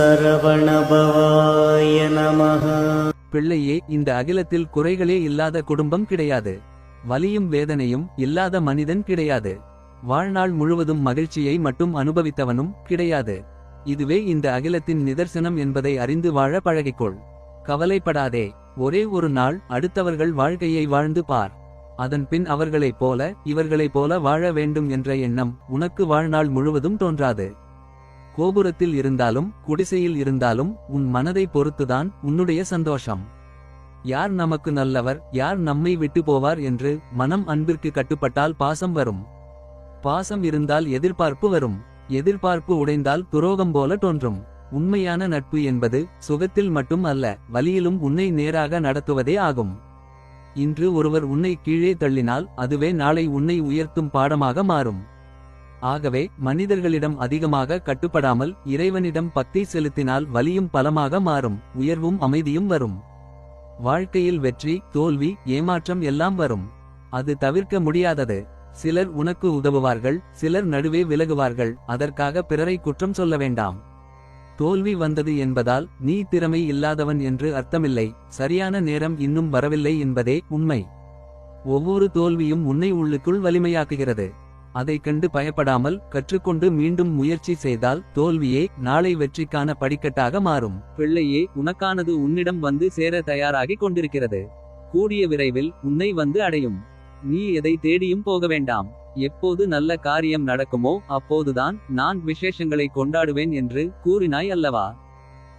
சரவணபவாய நமக பிள்ளையே இந்த அகிலத்தில் குறைகளே இல்லாத குடும்பம் கிடையாது. வலியும் வேதனையும் இல்லாத மனிதன் கிடையாது. வாழ்நாள் முழுவதும் மகிழ்ச்சியை மட்டும் அனுபவித்தவனும் கிடையாது. இதுவே இந்த அகிலத்தின் நிதர்சனம் என்பதை அறிந்து வாழ பழகிக்கொள். கவலைப்படாதே ஒரே ஒரு நாள் அடுத்தவர்கள் வாழ்க்கையை வாழ்ந்து பார். அதன் பின் அவர்களைப் போல இவர்களைப் போல வாழ வேண்டும் என்ற எண்ணம் உனக்கு வாழ்நாள் முழுவதும் தோன்றாது. கோபுரத்தில் இருந்தாலும் குடிசையில் இருந்தாலும் உன் மனதை பொறுத்துதான் உன்னுடைய சந்தோஷம். யார் நமக்கு நல்லவர் யார் நம்மை விட்டு போவார் என்று மனம் அன்பிற்கு கட்டுப்பட்டால் பாசம் வரும். பாசம் இருந்தால் எதிர்பார்ப்பு வரும். எதிர்பார்ப்பு உடைந்தால் துரோகம் போல தோன்றும். உண்மையான நட்பு என்பது சுகத்தில் மட்டும் அல்ல வலியிலும் உன்னை நேராக நடத்துவதே ஆகும். இன்று ஒருவர் உன்னை கீழே தள்ளினால் அதுவே நாளை உன்னை உயர்த்தும் பாடமாக மாறும். ஆகவே மனிதர்களிடம் அதிகமாக கட்டுப்படாமல் இறைவனிடம் பக்தி செலுத்தினால் வலியும் பலமாக மாறும் உயர்வும் அமைதியும் வரும். வாழ்க்கையில் வெற்றி தோல்வி ஏமாற்றம் எல்லாம் வரும். அது தவிர்க்க முடியாதது. சிலர் உனக்கு உதவுவார்கள் சிலர் நடுவே விலகுவார்கள் அதற்காக பிறரை குற்றம் சொல்ல வேண்டாம். தோல்வி வந்தது என்பதால் நீ திறமை இல்லாதவன் என்று அர்த்தமில்லை சரியான நேரம் இன்னும் வரவில்லை என்பதே உண்மை. ஒவ்வொரு தோல்வியும் உன்னை உள்ளுக்குள் வலிமையாக்குகிறது. அதைக் கண்டு பயப்படாமல் கற்றுக்கொண்டு மீண்டும் முயற்சி செய்தால் தோல்வியே நாளை வெற்றிக்கான படிக்கட்டாக மாறும். பிள்ளையே உனக்கானது உன்னிடம் வந்து சேர தயாராகிக் கொண்டிருக்கிறது. கூடிய விரைவில் உன்னை வந்து அடையும். நீ எதை தேடியும் போக வேண்டாம். எப்போது நல்ல காரியம் நடக்குமோ அப்போதுதான் நான் விசேஷங்களை கொண்டாடுவேன் என்று கூறினாய் அல்லவா?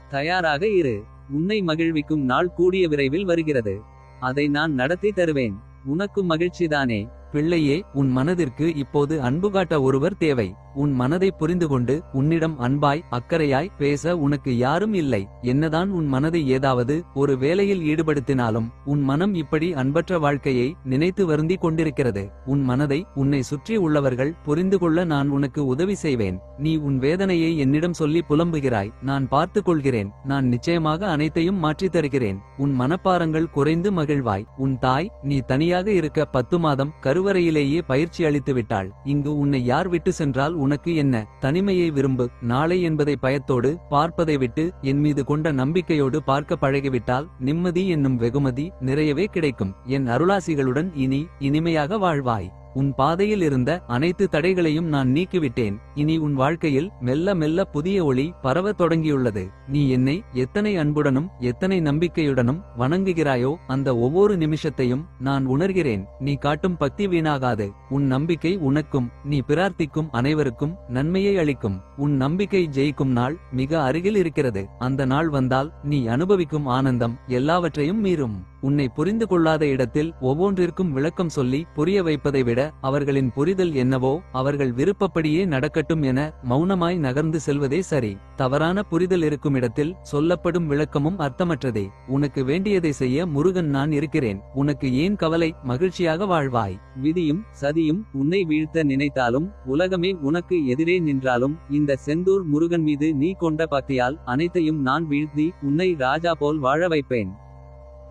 தயாராக இரு. உன்னை மகிழ்விக்கும் நாள் கூடிய விரைவில் வருகிறது. அதை நான் நடத்தி தருவேன். உனக்கு மகிழ்ச்சிதானே. பிள்ளையே உன் மனதிற்கு இப்போது அன்பு காட்ட ஒருவர் தேவை. உன் மனதை புரிந்து கொண்டு உன்னிடம் அன்பாய் அக்கறையாய் பேச உனக்கு யாரும் இல்லை. என்னதான் உன் மனதை ஏதாவது ஒரு வேலையில் ஈடுபடுத்தினாலும் உன் மனம் இப்படி அன்பற்ற வாழ்க்கையை நினைத்து வருந்தி கொண்டிருக்கிறது. உன் மனதை உன்னை சுற்றி உள்ளவர்கள் புரிந்து கொள்ள நான் உனக்கு உதவி செய்வேன். நீ உன் வேதனையை என்னிடம் சொல்லி புலம்புகிறாய். நான் பார்த்துக் கொள்கிறேன். நான் நிச்சயமாக அனைத்தையும் மாற்றித் தருகிறேன். உன் மனப்பாரங்கள் குறைந்து மகிழ்வாய். உன் தாய் நீ தனியாக இருக்க பத்து மாதம் கருவறையிலேயே பயிற்சி அளித்து விட்டாள் இங்கு உன்னை யார் விட்டு சென்றால் உனக்கு என்ன? தனிமையை விரும்பு. நாளை என்பதை பயத்தோடு பார்ப்பதை விட்டு என் மீது கொண்ட நம்பிக்கையோடு பார்க்க பழகிவிட்டால் நிம்மதி என்னும் வெகுமதி நிறையவே கிடைக்கும். என் அருளாசிகளுடன் இனி இனிமையாக வாழ்வாய். உன் பாதையில் இருந்த அனைத்து தடைகளையும் நான் நீக்கிவிட்டேன். இனி உன் வாழ்க்கையில் மெல்ல மெல்ல புதிய ஒளி பரவத் தொடங்கியுள்ளது. நீ என்னை எத்தனை அன்புடனும் எத்தனை நம்பிக்கையுடனும் வணங்குகிறாயோ அந்த ஒவ்வொரு நிமிஷத்தையும் நான் உணர்கிறேன். நீ காட்டும் பக்தி வீணாகாது. உன் நம்பிக்கை உனக்கும் நீ பிரார்த்திக்கும் அனைவருக்கும் நன்மையை அளிக்கும். உன் நம்பிக்கை ஜெயிக்கும் நாள் மிக அருகில் இருக்கிறது. அந்த நாள் வந்தால் நீ அனுபவிக்கும் ஆனந்தம் எல்லாவற்றையும் மீறும். உன்னை புரிந்து கொள்ளாத இடத்தில் ஒவ்வொன்றிற்கும் விளக்கம் சொல்லி புரிய வைப்பதை விட அவர்களின் புரிதல் என்னவோ அவர்கள் விருப்பப்படியே நடக்கட்டும் என மௌனமாய் நகர்ந்து செல்வதே சரி. தவறான புரிதல் இருக்கும் இடத்தில் சொல்லப்படும் விளக்கமும் அர்த்தமற்றதே. உனக்கு வேண்டியதை செய்ய முருகன் நான் இருக்கிறேன். உனக்கு ஏன் கவலை? மகிழ்ச்சியாக வாழ்வாய். விதியும் சதியும் உன்னை வீழ்த்த நினைத்தாலும் உலகமே உனக்கு எதிரே நின்றாலும் இந்த செந்தூர் முருகன் மீது நீ கொண்ட பக்தியால் அனைத்தையும் நான் வீழ்த்தி உன்னை ராஜா போல் வாழ வைப்பேன்.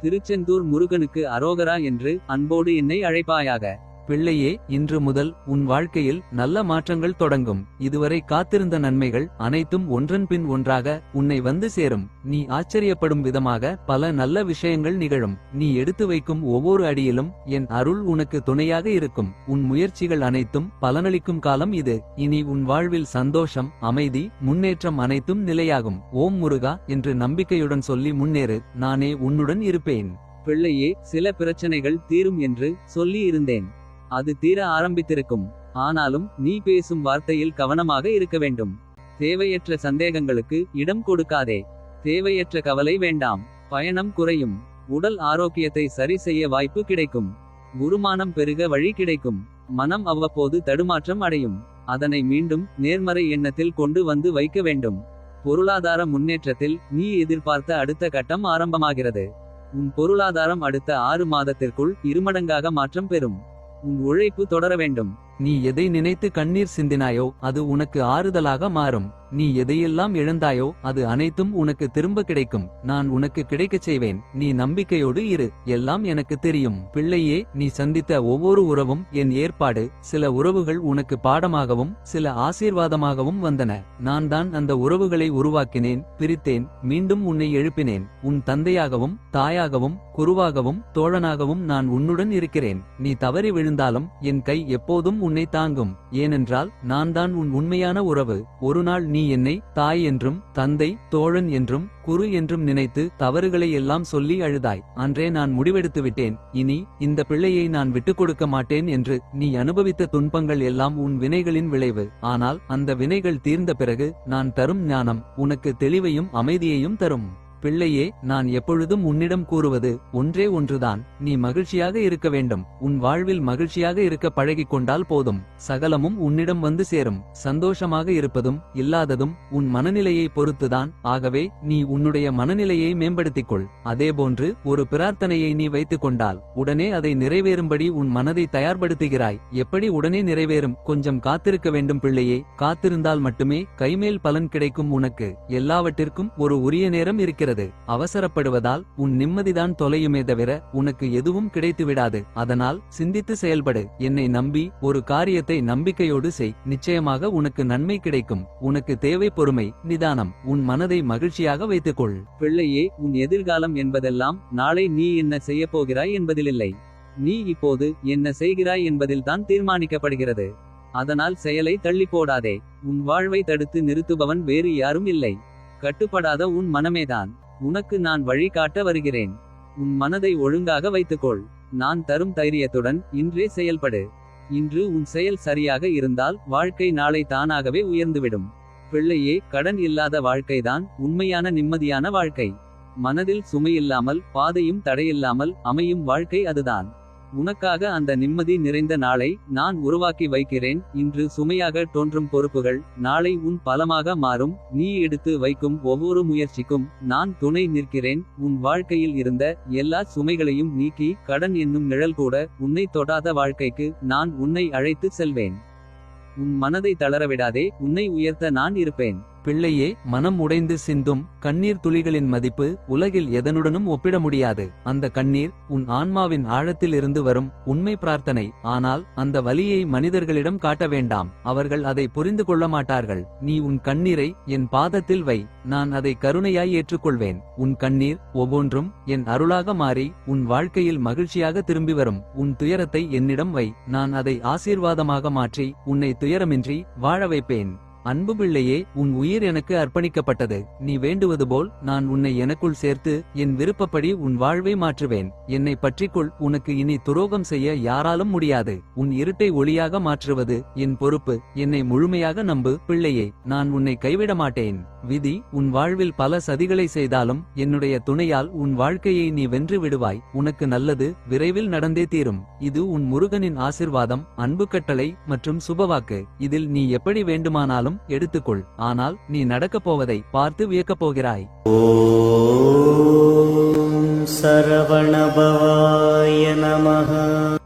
திருச்செந்தூர் முருகனுக்கு அரோகரா என்று அன்போடு என்னை அழைப்பாயாக. பிள்ளையே இன்று முதல் உன் வாழ்க்கையில் நல்ல மாற்றங்கள் தொடங்கும். இதுவரை காத்திருந்த நன்மைகள் அனைத்தும் ஒன்றன் பின் ஒன்றாக உன்னை வந்து சேரும். நீ ஆச்சரியப்படும் விதமாக பல நல்ல விஷயங்கள் நிகழும். நீ எடுத்து வைக்கும் ஒவ்வொரு அடியிலும் என் அருள் உனக்கு துணையாக இருக்கும். உன் முயற்சிகள் அனைத்தும் பலனளிக்கும் காலம் இது. இனி உன் வாழ்வில் சந்தோஷம் அமைதி முன்னேற்றம் அனைத்தும் நிலையாகும். ஓம் முருகா என்று நம்பிக்கையுடன் சொல்லி முன்னேறு. நானே உன்னுடன் இருப்பேன். பிள்ளையே சில பிரச்சனைகள் தீரும் என்று சொல்லி இருந்தேன். அது தீர ஆரம்பித்திருக்கும். ஆனாலும் நீ பேசும் வார்த்தையில் கவனமாக இருக்க வேண்டும். தேவையற்ற சந்தேகங்களுக்கு இடம் கொடுக்காதே. தேவையற்ற கவலை வேண்டாம். பயணம் குறையும். உடல் ஆரோக்கியத்தை சரி செய்ய வாய்ப்பு கிடைக்கும். குருமானம் பெருக வழி கிடைக்கும். மனம் அவ்வப்போது தடுமாற்றம் அடையும். அதனை மீண்டும் நேர்மறை எண்ணத்தில் கொண்டு வந்து வைக்க வேண்டும். பொருளாதார முன்னேற்றத்தில் நீ எதிர்பார்த்த அடுத்த கட்டம் ஆரம்பமாகிறது. உன் பொருளாதாரம் அடுத்த ஆறு மாதத்திற்குள் இருமடங்காக மாற்றம் பெறும். உன் உழைப்பு தொடர வேண்டும். நீ எதை நினைத்து கண்ணீர் சிந்தினாயோ அது உனக்கு ஆறுதலாக மாறும். நீ எதையெல்லாம் இழந்தாயோ அது அனைத்தும் உனக்கு திரும்ப கிடைக்கும். நான் உனக்கு கிடைக்கச் செய்வேன். நீ நம்பிக்கையோடு இரு. எல்லாம் எனக்கு தெரியும். பிள்ளையே நீ சந்தித்த ஒவ்வொரு உறவும் என் ஏற்பாடு. சில உறவுகள் உனக்கு பாடமாகவும் சில ஆசீர்வாதமாகவும் வந்தன. நான் தான் அந்த உறவுகளை உருவாக்கினேன் பிரித்தேன் மீண்டும் உன்னை எழுப்பினேன். உன் தந்தையாகவும் தாயாகவும் குருவாகவும் தோழனாகவும் நான் உன்னுடன் இருக்கிறேன். நீ தவறி விழுந்தாலும் என் கை எப்போதும் உன்னை தாங்கும். ஏனென்றால் நான் தான் உன் உண்மையான உறவு. ஒரு நாள் நீ என்னை தாய் என்றும் தந்தை தோழன் என்றும் குரு என்றும் நினைத்து தவறுகளை எல்லாம் சொல்லி அழுதாய். அன்றே நான் முடிவெடுத்து விட்டேன். இனி இந்த பிள்ளையை நான் விட்டுக் கொடுக்க மாட்டேன் என்று நீ அனுபவித்த துன்பங்கள் எல்லாம் உன் வினைகளின் விளைவு. ஆனால் அந்த வினைகள் தீர்ந்த பிறகு நான் தரும் ஞானம் உனக்கு தெளிவையும் அமைதியையும் தரும். பிள்ளையே நான் எப்பொழுதும் உன்னிடம் கூறுவது ஒன்றே ஒன்றுதான். நீ மகிழ்ச்சியாக இருக்க வேண்டும். உன் வாழ்வில் மகிழ்ச்சியாக இருக்க பழகிக் கொண்டால் போதும். சகலமும் உன்னிடம் வந்து சேரும். சந்தோஷமாக இருப்பதும் இல்லாததும் உன் மனநிலையை பொறுத்துதான். ஆகவே நீ உன்னுடைய மனநிலையை மேம்படுத்திக் கொள் அதேபோன்று ஒரு பிரார்த்தனையை நீ வைத்துக் கொண்டால் உடனே அதை நிறைவேறும்படி உன் மனதை தயார்படுத்துகிறாய். எப்படி உடனே நிறைவேறும்? கொஞ்சம் காத்திருக்க வேண்டும் பிள்ளையே. காத்திருந்தால் மட்டுமே கைமேல் பலன் கிடைக்கும் உனக்கு. எல்லாவற்றிற்கும் ஒரு உரிய நேரம் இருக்கிறது. இருக்கிறது. அவசரப்படுவதால் உன் நிம்மதிதான் தொலையுமே தவிர உனக்கு எதுவும் கிடைத்து விடாது. அதனால் சிந்தித்து செயல்படு. என்னை நம்பி ஒரு காரியத்தை நம்பிக்கையோடு செய். நிச்சயமாக உனக்கு நன்மை கிடைக்கும். உனக்கு தேவை பொறுமை நிதானம். உன் மனதை மகிழ்ச்சியாக வைத்துக்கொள். பிள்ளையே உன் எதிர்காலம் என்பதெல்லாம் நாளை நீ என்ன செய்யப் போகிறாய் என்பதிலில்லை. நீ இப்போது என்ன செய்கிறாய் என்பதில்தான் தீர்மானிக்கப்படுகிறது. அதனால் செயலை தள்ளி போடாதே. உன் வாழ்வை தடுத்து நிறுத்துபவன் வேறு யாரும் இல்லை. கட்டுப்படாத உன் மனமேதான். உனக்கு நான் வழி காட்ட வருகிறேன். உன் மனதை ஒழுங்காக வைத்துக்கொள். நான் தரும் தைரியத்துடன் இன்றே செயல்படு. இன்று உன் செயல் சரியாக இருந்தால் வாழ்க்கை நாளை தானாகவே உயர்ந்துவிடும். பிள்ளையே கடன் இல்லாத வாழ்க்கைதான் உண்மையான நிம்மதியான வாழ்க்கை. மனதில் சுமையில்லாமல் பாதையும் தடையில்லாமல் அமையும் வாழ்க்கை அதுதான். உனக்காக அந்த நிம்மதி நிறைந்த நாளை நான் உருவாக்கி வைக்கிறேன். இன்று சுமையாக தோன்றும் பொறுப்புகள் நாளை உன் பலமாக மாறும். நீ எடுத்து வைக்கும் ஒவ்வொரு முயற்சிக்கும் நான் துணை நிற்கிறேன். உன் வாழ்க்கையில் இருந்த எல்லா சுமைகளையும் நீக்கி கடன் என்னும் நிழல் கூட உன்னை தொடாத வாழ்க்கைக்கு நான் உன்னை அழைத்து செல்வேன். உன் மனதை தளரவிடாதே உன்னை உயர்த்த நான் இருப்பேன். பிள்ளையே மனம் உடைந்து சிந்தும் கண்ணீர் துளிகளின் மதிப்பு உலகில் எதனுடனும் ஒப்பிட முடியாது. அந்த கண்ணீர் உன் ஆன்மாவின் ஆழத்தில் இருந்து வரும் உண்மை பிரார்த்தனை. ஆனால் அந்த வலியை மனிதர்களிடம் காட்ட வேண்டாம். அவர்கள் அதை புரிந்து கொள்ள மாட்டார்கள். நீ உன் கண்ணீரை என் பாதத்தில் வை. நான் அதை கருணையாய் ஏற்றுக்கொள்வேன். உன் கண்ணீர் ஒவ்வொன்றும் என் அருளாக மாறி உன் வாழ்க்கையில் மகிழ்ச்சியாக திரும்பி வரும். உன் துயரத்தை என்னிடம் வை. நான் அதை ஆசீர்வாதமாக மாற்றி உன்னை துயரமின்றி வாழ வைப்பேன். அன்பு பிள்ளையே உன் உயிர் எனக்கு அர்ப்பணிக்கப்பட்டது. நீ வேண்டுவது போல் நான் உன்னை எனக்குள் சேர்த்து என் விருப்பப்படி உன் வாழ்வை மாற்றுவேன். என்னை பற்றிக்கொள் உனக்கு இனி துரோகம் செய்ய யாராலும் முடியாது. உன் இருட்டை ஒளியாக மாற்றுவது என் பொறுப்பு. என்னை முழுமையாக நம்பு பிள்ளையே நான் உன்னை கைவிட மாட்டேன். விதி உன் வாழ்வில் பல சதிகளை செய்தாலும் என்னுடைய துணையால் உன் வாழ்க்கையை நீ வென்று விடுவாய். உனக்கு நல்லது விரைவில் நடந்தே தீரும். இது உன் முருகனின் ஆசிர்வாதம் அன்பு கட்டளை மற்றும் சுபவாக்கு. இதில் நீ எப்படி வேண்டுமானாலும் வேண்டுமானாலும் எடுத்துக்கொள். ஆனால் நீ நடக்கப் போவதை பார்த்து வியக்கப் போகிறாய். ஓ சரவணபவாய நமஹ.